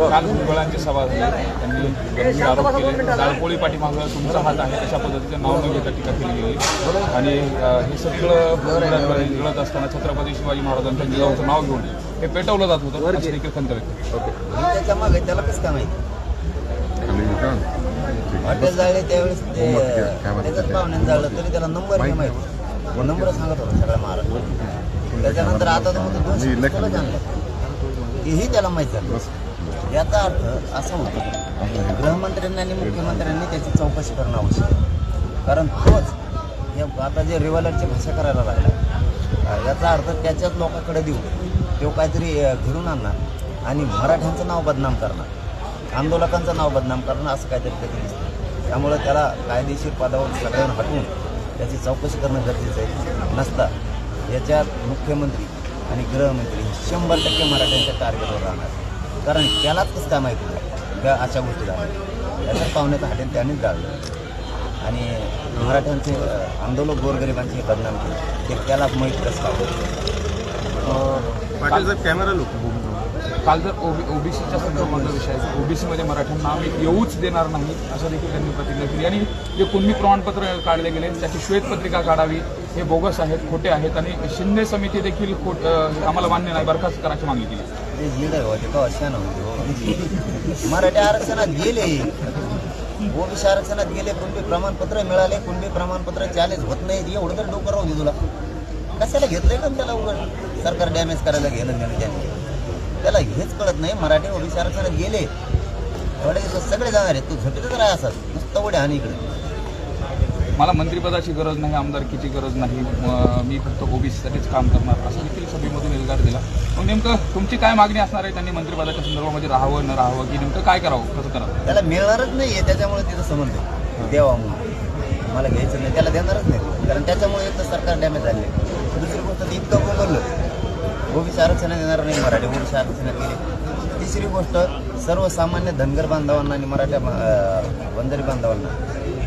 काल भुजबळांची सभा झाली त्यांनी गंभीर आरोप केले. जाळपोळी पाठीमागं तुमचा हात आहे अशा पद्धतीचं नाव न घेता टीका केली गेली. आणि हे सगळं भुजबळांकडे लढत असताना छत्रपती शिवाजी महाराजांच्या जिजाऊचं नाव घेऊन हे पेटवलं जात होतं. अशी देखील खंत व्यक्त त्याच्यामागे त्याला कसं काय माहिती? हॉटेल जाळले त्यावेळेस ते त्याच्यात पाहुण्यात जाळलं तरी त्याला नंबर नाही माहिती नंबर सांगत होता सगळ्या महाराष्ट्रात त्याच्यानंतर आता तर दोनशे तेही त्याला माहीत झालं. याचा अर्थ असा होतो गृहमंत्र्यांनी आणि मुख्यमंत्र्यांनी त्याची चौकशी करणं आवश्यक आहे. कारण तोच हे आता जे रिव्हॉल्वरची भाषा करायला लागला याचा अर्थ त्याच्याच लोकांकडे देऊ तो काहीतरी घडून आणणार आणि मराठ्यांचं नाव बदनाम करणार आंदोलकांचं नाव बदनाम करणं असं काहीतरी त्याचं दिसतं त्यामुळं त्याला कायदेशीर पदावर सगळ्यांना हटवून त्याची चौकशी करणं गरजेचं आहे. नसता याच्यात मुख्यमंत्री आणि गृहमंत्री शंभर टक्के मराठ्यांच्या टार्गेटवर राहणार. कारण त्यालाच कसं काय माहिती? नाही त्या अशा गोष्टी झाल्या. त्याच्यात पाहुण्याचं हॉटेल त्यानेच जाळलं आणि मराठ्यांचे आंदोलक गोरगरिबांचे बदनाम केले. ते त्याला माहीत कसं होतं. पाटील साहेब कॅमेरा लोक काल जर ओबी ओबीसीच्या संदर्भातला विषय आहे. ओबीसीमध्ये मराठ्यांना आम्ही येऊच देणार नाही असं देखील त्यांनी प्रतिज्ञा केली. आणि जे कुणबी प्रमाणपत्र काढले गेले त्याची श्वेतपत्रिका काढावी हे बोगस आहेत खोटे आहेत. आणि शिंदे समिती देखील खोट आम्हाला मान्य नाही बरखास्त करायची मागणी केली. ते झीड आहे होते का अशा होते मराठी आरक्षणात गेले ओबीसी आरक्षणात गेले कुणबी प्रमाणपत्र मिळाले कुणबी प्रमाणपत्र चॅलेंज होत नाही एवढं तर डोकं राहू दे तुला कशाला घेतलंय का त्याला उघड सरकार डॅमेज करायला घेणं घेणं त्याने त्याला हेच कळत नाही मराठी ओबीसी आरक्षणात गेले एवढे सगळे जाणार आहेत तू झटतच राहा असं नुसतं उड्या आणि इकडे मला मंत्रिपदाची गरज नाही आमदारकीची गरज नाही. मी फक्त ओबीसीसाठीच काम करणार. असं देखील सभेमधून एल्गार दिला. मग नेमकं तुमची काय मागणी असणार आहे त्यांनी मंत्रिपदाच्या संदर्भामध्ये राहावं न राहावं की नेमकं काय करावं कसं करावं? त्याला मिळणारच नाही आहे त्याच्यामुळे तिथं संबंध आहे. द्यावा म्हणून मला घ्यायचं नाही त्याला देणारच नाही. कारण त्याच्यामुळे एक तर सरकार डॅमेज झाले दुसरी गोष्ट ते इतकं बोललं ओबीसी आरक्षण देणार नाही मराठी ओबीसी आरक्षणात गेले तिसरी गोष्ट सर्वसामान्य धनगर बांधवांना आणि मराठ्या अं, बंजारी बांधवांना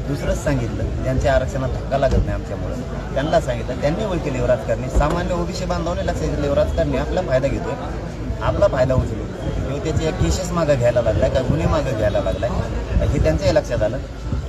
दुसरंच सांगितलं त्यांच्या आरक्षणात धक्का लागत नाही आमच्यामुळं. त्यांना सांगितलं त्यांनी ओळखी लेव राजकारणी सामान्य ओबीसी बांधवाने लक्षात घेतले राजकारणी आपला फायदा घेतोय. आपला फायदा उचलू किंवा त्याचे केसेस मागं घ्यायला लागलाय का गुन्हे मागं घ्यायला लागलाय हे त्यांच्याही लक्षात आलं.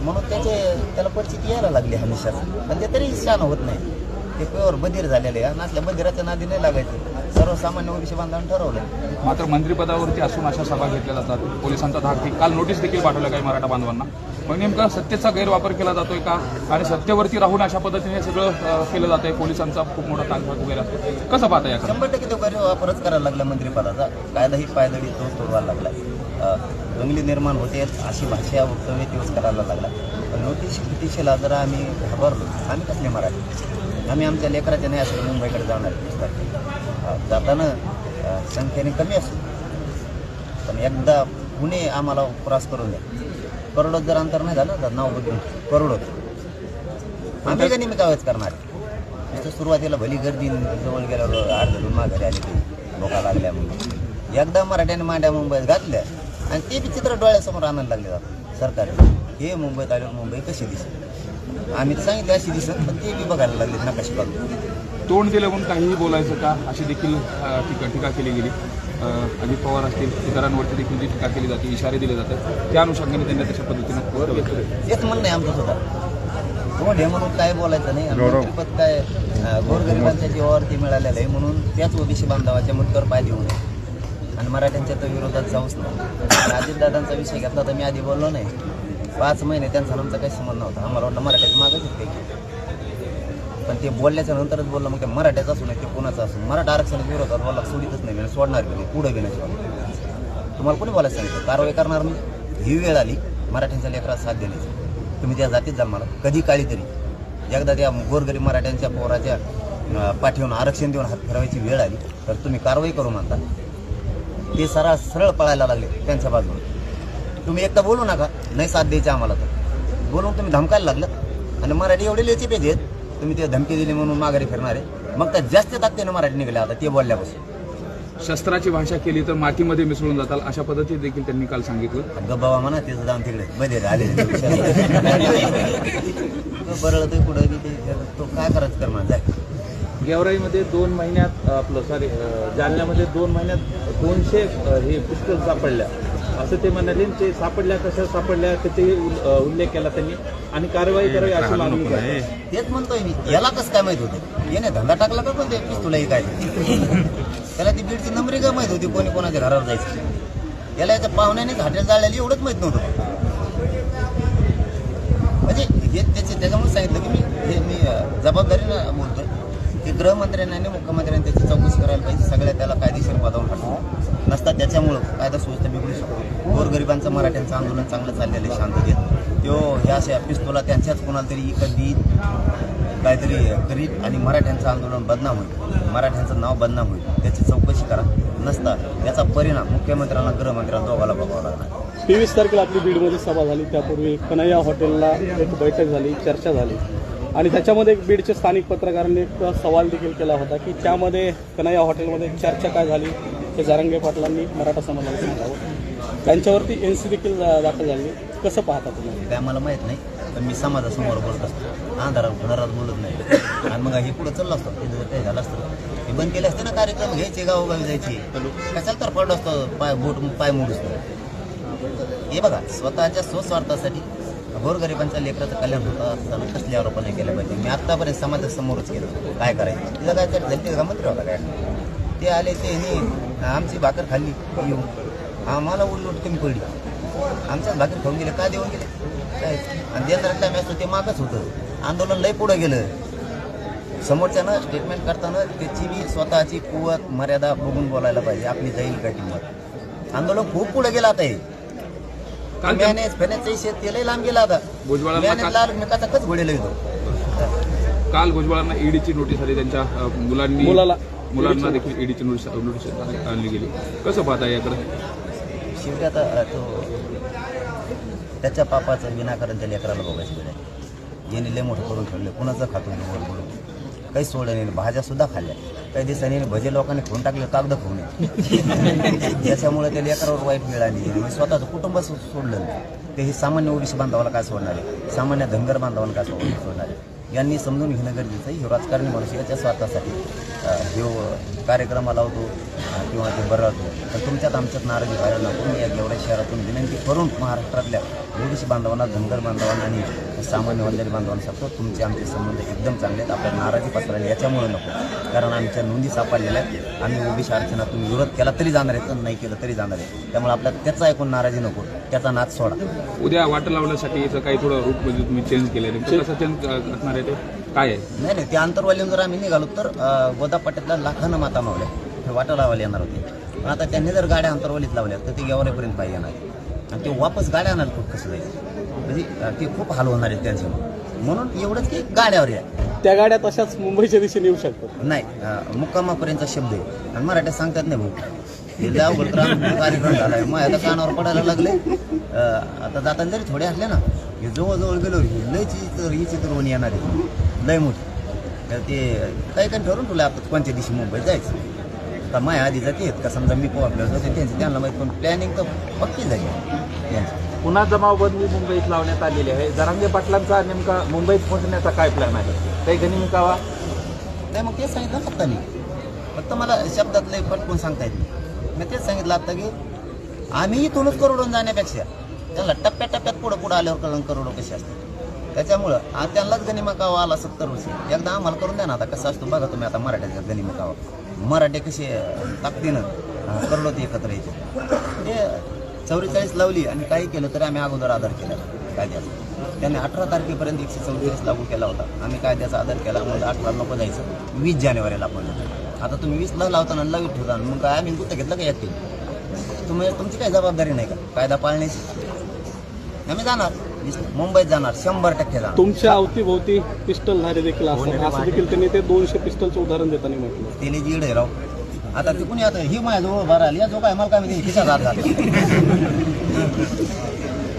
म्हणून त्याचे त्याला परिस्थिती यायला लागली हमेशाच. पण ते तरी शान होत नाही. ते प्युअर बधीर झालेले आहे. आणि असल्या बधिराच्या नादी नाही लागायचं. सर्वसामान्य ओबीसी बांधवांनी ठरवलं मात्र मंत्रिपदावरती असून अशा सभा घेतल्या जातात. पोलिसांचा धाक काल नोटीस देखील पाठवल्या काही मराठा बांधवांना. मग नेमका सत्तेचा गैरवापर केला जातोय का? आणि सत्तेवरती राहून अशा पद्धतीने सगळं केलं जात आहे पोलिसांचा खूप मोठा ताकद वगैरे असतो. कसं पाहता या शंभर टक्के तो गैरवापरच करायला लागला मंत्रिपदाचा. कायदाही पायदळी तो तोडवायला लागला. दंगली निर्माण होते अशी भाषा वक्तव्य दिवस करायला लागला. पण नोटीस पिटिशला जरा आम्ही घाबरलो. आम्ही कसले मराठी? आम्ही आमच्या लेकराच्या नाही असतो मुंबईकडे जाणार जाताना संख्येने कमी असू. पण एकदा पुणे आम्हाला क्रॉस करून द्या. करोडोत जर अंतर नाही झालं तर नाव बदलून. करोडोत. आम्ही का नेहमी कावच करणार? नुसतं सुरुवातीला भली गर्दी जवळ गेल्यावर आठ धरून माघारी आली ते लोका लागल्या म्हणून. एकदा मराठ्याने मांड्या मुंबईत घातल्या आणि ते बी चित्र डोळ्यासमोर आणायला लागले जातात. सरकार हे मुंबईत आल्यावर मुंबई कशी दिसेल? आम्ही तर सांगितलं अशी दिसत पण ते बी बघायला लागले नकाशी बघून. तोंड दिलं म्हणून काहीही बोलायचं का? अशी देखील टीका टीका केली गेली. अजित पवार असतील इतरांवरती देखील जी टीका केली जाते इशारे दिले जातात त्या अनुषंगाने त्यांनी तशा पद्धतीनं. तेच म्हणणं आहे आमचं सुद्धा. तोंड हे म्हणून काय बोलायचं नाही. आणि मंत्रिपद काय गोरगरिबांच्या जीवावरती मिळालेलं आहे म्हणून त्याच ओबीसी बांधवाच्या मुद्द्यावर पाय देऊ नये. आणि मराठ्यांच्या तर विरोधात जाऊच नाही आणि अजितदादांचा विषय घेतला तर मी आधी बोललो नाही. पाच महिने त्यांचा आमचा काही संबंध नव्हता. आम्हाला वाटलं मराठ्याचं मागच काही पण ते बोलल्याच्या नंतरच बोललं मग ते मराठ्याचं असू नाही ते कोणाचं असू मराठा आरक्षणाच्या विरोधात बोला सोडीतच नाही मी सोडणार नाही पुढं घेण्याची तुम्हाला कोणी बोलायला सांगितलं? कारवाई करणार मी? ही वेळ आली मराठ्यांच्या लेकरात साथ देण्याची. तुम्ही त्या जातीत जा मला. कधी काळी तरी. एकदा त्या गोरगरीब मराठ्यांच्या पोराच्या अं, पाठीवरून आरक्षण देऊन हात फिरवायची वेळ आली तर तुम्ही कारवाई करू म्हणता. ते सरळ सरळ पळायला लागले त्यांच्या बाजूने तुम्ही एकदा बोलू नका. नाही साथ द्यायची आम्हाला तर. बोलून तुम्ही धमकायला लागलं. आणि मराठी एवढे लेचे पेज आहेत. तुम्ही ते धमकी दिली म्हणून माघारी फिरणारे मग तर जास्त ताकदीने मराठी निघाले आता ते बोलल्यापासून. शस्त्राची भाषा केली तर मातीमध्ये मिसळून जातात अशा पद्धतीत देखील त्यांनी काल सांगितलं. गब्बावा म्हणा त्याचं जाऊन तिकडे बदे आले. बरं ते कुठं बी ते तो काय करायचं कर जाय. गेवराईमध्ये दोन महिन्यात आपलं सॉरी जालन्यामध्ये दोन महिन्यात दोनशे हे पिस्टल सापडल्या. असं ते म्हणाले ते सापडल्या कशा सापडल्या त्याचे उल्लेख केला त्यांनी आणि कारवाई करावी अशी मागणी केली. तेच म्हणतोय मी. याला कसं काय माहीत होतं? याने धंदा टाकला का पण ते पिस्तुला काय? त्याला ती बीडची नंबरी काय माहीत होती? कोणी कोणाच्या घरावर जायचं? याला याच्या पाहुण्यानेच हॉटेल जाळलेली एवढंच माहीत नव्हतं. म्हणजे हे त्याचे त्याच्यामुळे सांगितलं की मी हे मी जबाबदारीनं बोलतोय. की गृहमंत्र्यांनी आणि मुख्यमंत्र्यांनी त्याची चौकशी करायला पाहिजे. सगळ्या त्याला कायदेशीर पदावर टाकतो नसता त्याच्यामुळं कायदा सुव्यवस्था बिघडू शकतो. गोरगरिबांचं मराठ्यांचं आंदोलन चांगलं चाललेलं आहे शांततेत तो ह्या अशा पिस्तोला त्यांच्याच कोणाला तरी इकत काहीतरी करीत आणि मराठ्यांचं आंदोलन बदनाम होईल. मराठ्यांचं नाव बदनाम होईल. त्याची चौकशी करा. नसता याचा परिणाम मुख्यमंत्र्यांना गृहमंत्र्यांना दोघाला बघावा लागणार. तेवीस तारखेला आपली बीडमध्ये सभा झाली. त्यापूर्वी कन्हैया हॉटेलला एक बैठक झाली चर्चा झाली. आणि त्याच्यामध्ये एक बीडचे स्थानिक पत्रकारांनी एक सवाल देखील केला होता की त्यामध्ये कन्हैया हॉटेलमध्ये चर्चा काय झाली? हे जारंगे पाटलांनी मराठा समाजाला सांगावं. त्यांच्यावरती एन सी देखील दाखल झाली. कसं पाहता तुम्ही? काय मला माहीत नाही. पण मी समाजासमोर बोलत असतो. अंधारात घरात बोलत नाही. आणि मग हे पुढे चाललं असतं. हे जर काही झालं असतं हे बंद केले असते ना कार्यक्रम घ्यायचे गावोगावी जायचे. कशाला तर पडलं असतं? पाय बोट पाय मोडूस. हे बघा स्वतःच्या स्वस्वार्थासाठी गोरगरिबांच्या लेकराचं कल्याण होतं असताना कसले आरोपण केलं केले पाहिजे? मी आत्तापर्यंत समाजासमोरच केलं. काय करायचं? तिला काय तर झाली का मंत्री होता काय? ते आले ते नी आमची भाकर खाल्ली येऊन आम्हाला उलट कमी पडली. आमच्याच भाकरी खाऊन गेले का देऊन गेले? काय? आणि देणारा टाईम असतो ते मागच होतं. आंदोलन लय पुढं गेलं. समोरच्यानं स्टेटमेंट करताना त्याची बी स्वतःची कुवत मर्यादा बघून बोलायला पाहिजे आपली जाईल का किंमत आंदोलन खूप पुढे गेलं आता हे. मॅनेज फेनेजचं शेत लांब गेला आता. भुजबळांना मॅनेज लाल कच घोडेला येतो काल भुजबळांना ईडीची नोटीस आली त्यांच्या अ, मुलांनी मुलाला. मुलांना देखील ईडीची नोटीस नोटीस आणली गेली. कसं पाहता याकडे? शेवटी आता तो त्याच्या पापाचं विनाकारण त्या लेकराला बघायची वेळ आहे याने लय मोठं करून ठेवलं कुणाचं खातो बोलून काही सोडलं नाही भाज्या सुद्धा खाल्ल्या. काही दिवसांनी भजे लोकांनी खाऊन टाकले कागद खाऊन. त्याच्यामुळे त्या लेकरावर वाईट मिळाली आली. आणि स्वतःचं कुटुंब सोडलं नाही. ते हे सामान्य ओबीसी बांधवाला काय सोडणार आहे? सामान्य धनगर बांधवाला काय सोडणार आहे? यांनी समजून घेणं गरजेचं आहे. हे राजकारणी माणूस याच्या स्वार्थासाठी. ह्यो कार्यक्रमाला लावतो किंवा ते बरं राहतो तर तुमच्यात आमच्यात नाराजी व्हायला नको. मी या एवढ्या शहरातून विनंती करून महाराष्ट्रातल्या ओबीसी बांधवांना धनगर बांधवांना आणि सामान्य वंजारी बांधवांना सांगतो तुमचे आमचे संबंध एकदम चांगले आहेत. आपल्या नाराजी पसरायला याच्यामुळे नको. कारण आमच्या नोंदी सापडलेल्या आहेत. आम्ही ओबीसी आरक्षणातून विरोध केला तरी जाणार आहे तर नाही केलं तरी जाणार आहे त्यामुळे आपल्याला त्याचा ऐकून नाराजी नको. त्याचा नाच सोडा. उद्या वाट लावण्यासाठी याचं काही थोडं रूट म्हणजे तुम्ही चेंज केलं कसं चेंज असणार आहे? ते काय आहे? नाही नाही ते आंतरवालीहून जर आम्ही निघालो तर गोदापाट्यातल्या लाखानं माता मावल्या. हे वाटा लावायला येणार होते. पण आता त्यांनी जर गाड्या अंतरवालीत लावल्या तर ते गेवऱ्यापर्यंत पाहिजे येणार आणि ते वापस गाड्या आणणार खूप कसं जायचं म्हणजे ते खूप हाल होणार आहेत त्यांचे म्हणून एवढंच की गाड्यावर या. त्या गाड्या तशाच मुंबईच्या दिशेने येऊ शकतात. नाही अं, मुक्कामापर्यंतचा शब्द आहे. आणि मराठ्यात सांगतात नाही भाऊ हे कार्यक्रम झालाय. मग आता कानावर पडायला लागले. आता जाताना जरी थोडे असले ना हे जवळजवळ गेलो ही लय चित्र ही चित्रवणी येणार आहे. लय मोठी. तर ते काही काही ठरवून तुला आपण? कोणत्या दिवशी मुंबईत जायचं? तर माया आधी जाते का? समजा मी पोहोचलो होतो त्यांचं त्यांना माहिती पण प्लॅनिंग तर पक्की झाली. त्यांची. पुन्हा जमावबंदी मुंबईत लावण्यात आलेली आहे. जरांगे पाटलांचा नेमका मुंबईत पोहोचण्याचा काय प्लॅन आहे? काही गनिमिकावा नाही मग तेच सांगितलं फक्त मी फक्त मला शब्दात लय पटकून सांगता येत नाही. मी तेच सांगितलं आता की आम्ही इथूनच करोडून जाण्यापेक्षा त्यांना टप्प्याटप्प्यात पुढं पुढं आल्यावर कळण करोडो कसे असतात त्याच्यामुळं त्यांनाच गनिमा कावा आला सत्तर वर्षी. एकदा आम्हाला करून द्या ना आता कसं असतो बघा तुम्ही आता मराठ्याचा गनिमकावा मराठे कसे ताकदीनं करोडो ते एकत्र येते ते म्हणजे चौवेचाळीस लावली आणि काही केलं तरी आम्ही अगोदर आधार केला. कायद्याचा. त्यांनी अठरा तारखेपर्यंत एकशे चौतीस लागू केला होता. आम्ही कायद्याचा आधार केला म्हणजे अठरा नको जायचं. वीस जानेवारीला आपण आता तुम्ही वीसला लावताना लावीत ठेवता मग काय आम्ही गुत्त घेतलं का यातील तुम्ही तुमची काही जबाबदारी नाही का? कायदा पाळण्याची? आम्ही जाणार. मुंबईत जाणार. शंभर टक्के जाणार. तुमच्या अवतीभोवती पिस्टल धारे देखील असतात. असं देखील त्यांनी ते दोनशे पिस्टलचं उदाहरण देताना म्हटलं. तेले जीड आहे राव. आता ते कुणी आता ही माझ्या जवळ बारा आली या जो काय मला काय माहिती खिशात हात घाल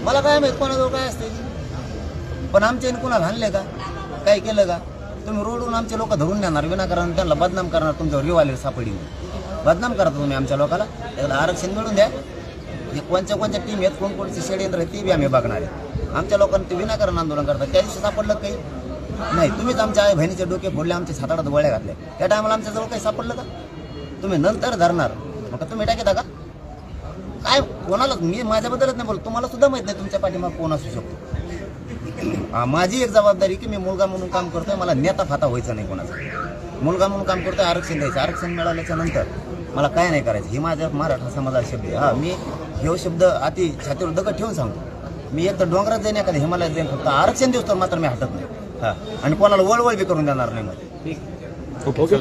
मला काय माहीत कोणाजवळ काय असते पण आमच्या कुणाला हाणले का? काय केलं का? तुम्ही रोडवरून आमचे लोक धरून नेणार विनाकारण त्यांना बदनाम करणार तुमच्यावर रिवायलर सापडी बदनाम करता तुम्ही आमच्या लोकाला. त्याला आरक्षण मिळून द्या. हे कोणत्या कोणत्या टीम आहेत कोण कोणते षडयंत्र आहेत ते बी आम्ही बघणार आहे. आमच्या लोकांनी ते विनाकारण आंदोलन करतात. त्या दिवशी सापडलं काही? नाही. तुम्हीच आमच्या आई बहिणीचे डोके फोडले आमच्या साताडात गोळ्या घातल्या. त्या टायमाला आमच्याजवळ काही सापडलं का? तुम्ही नंतर धरणार. मग तुम्ही टाकीता का? काय? कोणालाच मी माझ्याबद्दलच नाही बोल तुम्हाला सुद्धा माहीत नाही तुमच्या पाठीमाग कोण असू शकतो. माझी एक जबाबदारी की मी मुलगा म्हणून काम करतोय मला नेता फाता व्हायचं नाही कोणाचा. मुलगा म्हणून काम करतोय आरक्षण द्यायचं. आरक्षण मिळाल्याच्या नंतर मला काय नाही करायचं. ही माझ्या मराठा समाजाचा शब्द आहे. हा मी ह्यो शब्द अति छातीवर दगड ठेवून सांगतो. मी एक तर डोंगरात जाईन एखादा हिमालयात जाईन फक्त आरक्षण दिवस तर मात्र मी हटत नाही. हा. आणि कोणाला वळवळ बी करून देणार नाही मग ओके.